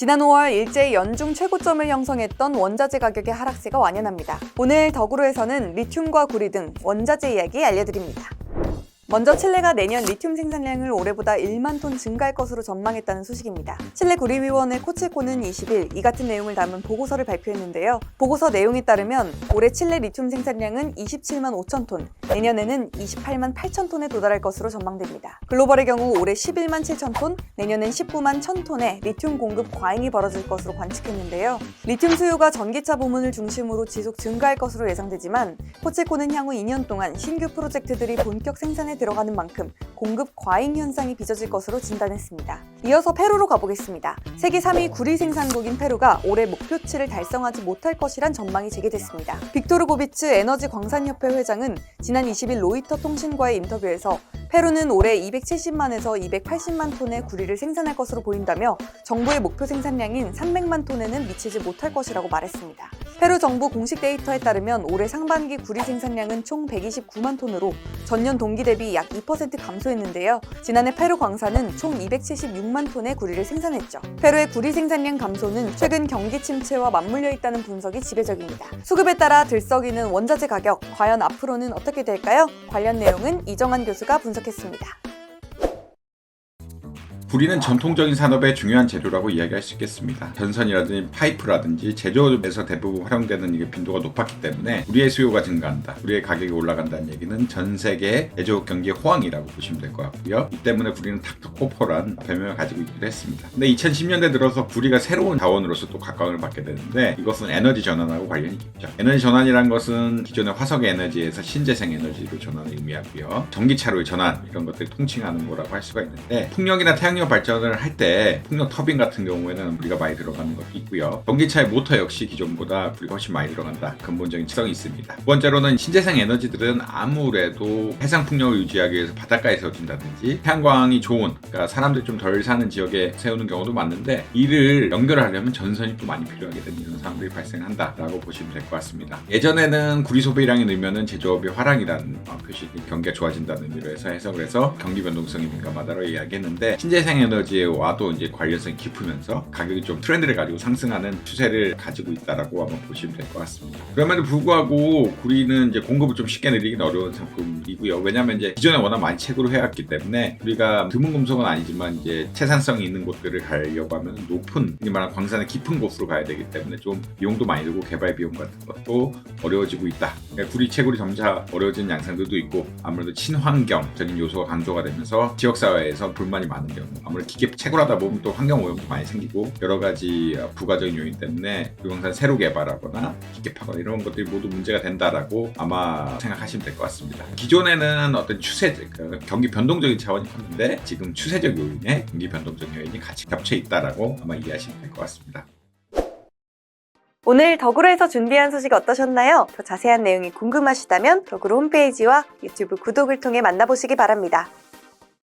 지난 5월 일제히 연중 최고점을 형성했던 원자재 가격의 하락세가 완연합니다. 오늘 더구로에서는 리튬과 구리 등 원자재 이야기 알려드립니다. 먼저 칠레가 내년 리튬 생산량을 올해보다 1만 톤 증가할 것으로 전망했다는 소식입니다. 칠레 구리위원회 코체코는 20일 이 같은 내용을 담은 보고서를 발표했는데요. 보고서 내용에 따르면 올해 칠레 리튬 생산량은 27만 5천 톤, 내년에는 28만 8천 톤에 도달할 것으로 전망됩니다. 글로벌의 경우 올해 11만 7천 톤, 내년엔 19만 1천 톤의 리튬 공급 과잉이 벌어질 것으로 관측했는데요. 리튬 수요가 전기차 부문을 중심으로 지속 증가할 것으로 예상되지만 코체코는 향후 2년 동안 신규 프로젝트들이 본격 생산에 들어가는 만큼 공급 과잉 현상이 빚어질 것으로 진단했습니다. 이어서 페루로 가보겠습니다. 세계 3위 구리 생산국인 페루가 올해 목표치를 달성하지 못할 것이란 전망이 제기됐습니다. 빅토르 고비츠 에너지 광산협회 회장은 지난 20일 로이터 통신과의 인터뷰에서 페루는 올해 270만에서 280만 톤의 구리를 생산할 것으로 보인다며 정부의 목표 생산량인 300만 톤에는 미치지 못할 것이라고 말했습니다. 페루 정부 공식 데이터에 따르면 올해 상반기 구리 생산량은 총 129만 톤으로 전년 동기 대비 약 2% 감소했는데요. 지난해 페루 광산은 총 276만 톤의 구리를 생산했죠. 페루의 구리 생산량 감소는 최근 경기 침체와 맞물려 있다는 분석이 지배적입니다. 수급에 따라 들썩이는 원자재 가격, 과연 앞으로는 어떻게 될까요? 관련 내용은 이정한 교수가 분석했습니다. 구리는 전통적인 산업의 중요한 재료라고 이야기할 수 있겠습니다. 전선이라든지 파이프라든지 제조업에서 대부분 활용되는 이게 빈도가 높았기 때문에 구리의 수요가 증가한다. 구리의 가격이 올라간다는 얘기는 전 세계 제조업 경기의 호황이라고 보시면 될 것 같고요. 이 때문에 구리는 닥터 코퍼란 별명을 가지고 있기도 했습니다. 근데 2010년대 들어서 구리가 새로운 자원으로서 또 각광을 받게 되는데 이것은 에너지 전환하고 관련이 깊죠. 에너지 전환이란 것은 기존의 화석 에너지에서 신재생 에너지로 전환을 의미하고요. 전기차로의 전환 이런 것들을 통칭하는 거라고 할 수가 있는데 풍력이나 태양력 발전을 할 때 풍력 터빈 같은 경우에는 우리가 많이 들어가는 것도 있고요. 전기차의 모터 역시 기존보다 우리가 훨씬 많이 들어간다. 근본적인 특성이 있습니다. 두 번째로는 신재생 에너지들은 아무래도 해상 풍력을 유지하기 위해서 바닷가에 세워진다든지 태양광이 좋은 그러니까 사람들이 좀덜 사는 지역에 세우는 경우도 많은데 이를 연결하려면 전선이 또 많이 필요하게 되는 이런 상황들이 발생한다라고 보시면 될 것 같습니다. 예전에는 구리 소비량이 늘면은 제조업의 화랑이라는 어, 표시 경기가 좋아진다는 의미로 해서 해석을 해서 경기 변동성이 민감하다고 이야기했는데 신재생 에너지와도 이제 관련성이 깊으면서 가격이 좀 트렌드를 가지고 상승하는 추세를 가지고 있다라고 한번 보시면 될 것 같습니다. 그럼에도 불구하고 구리는 이제 공급을 좀 쉽게 늘리긴 어려운 상품이고요. 왜냐하면 이제 기존에 워낙 많이 채굴을 해왔기 때문에 우리가 드문 금속은 아니지만 이제 채산성이 있는 곳들을 가려고 하면 높은 이 말한 광산의 깊은 곳으로 가야 되기 때문에 좀 비용도 많이 들고 개발 비용 같은 것도 어려워지고 있다. 그러니까 구리 채굴이 점차 어려워지는 양상들도 있고 아무래도 친환경적인 요소가 강조가 되면서 지역 사회에서 불만이 많은 경우 아무래도 기계 채굴하다 보면 또 환경 오염도 많이 생기고 여러 가지 어, 부가적인 요인 때문에 불광산 새로 개발하거나 기계 파거나 이런 것들이 모두 문제가 된다라고 아마 생각하시면 될 것 같습니다. 기존에는 어떤 추세 그 경기 변동적인 차원이 컸는데 지금 추세적 요인에 경기 변동적 요인이 같이 겹쳐 있다라고 아마 이해하시면 될 것 같습니다. 오늘 더구로에서 준비한 소식 어떠셨나요? 더 자세한 내용이 궁금하시다면 더구로 홈페이지와 유튜브 구독을 통해 만나보시기 바랍니다.